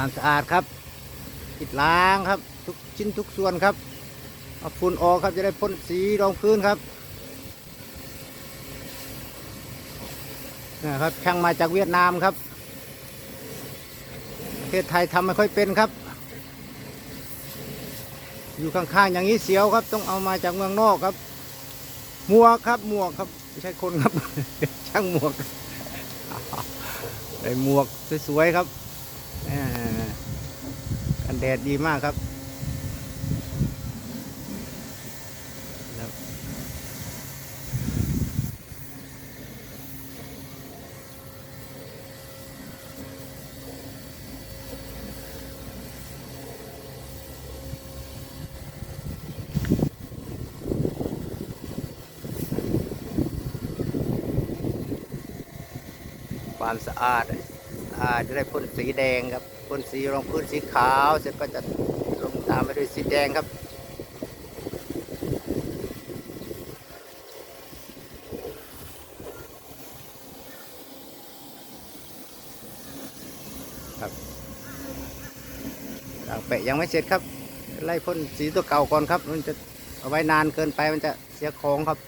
ความสะอาดครับปิดล้างครับ ทุกชิ้นทุกส่วนครับเอาฝุ่นออกครับจะได้พ่นสีรองพื้นครับนะครับช่างมาจากเวียดนามครับประเทศไทยทำไม่ค่อยเป็นครับ อยู่ข้างๆอย่างนี้เสียวครับ ต้องเอามาจากเมืองนอกครับหมวกครับหมวกครับไม่ใช่คนครับ ช่างหมวกได้หมวกสวยๆครับ กันแดดดีมากครับความสะอาด อาจะได้พ่นสีแดงครับพ่นสีรองพื้นสีขาว เสร็จก็จะลงตามไปด้วยสีแดงครับครับต่างแปะยังไม่เสร็จครับ ไล่พ่นสีตัวเก่าก่อนครับ มันจะเอาไว้นานเกินไปมันจะเสียของครับ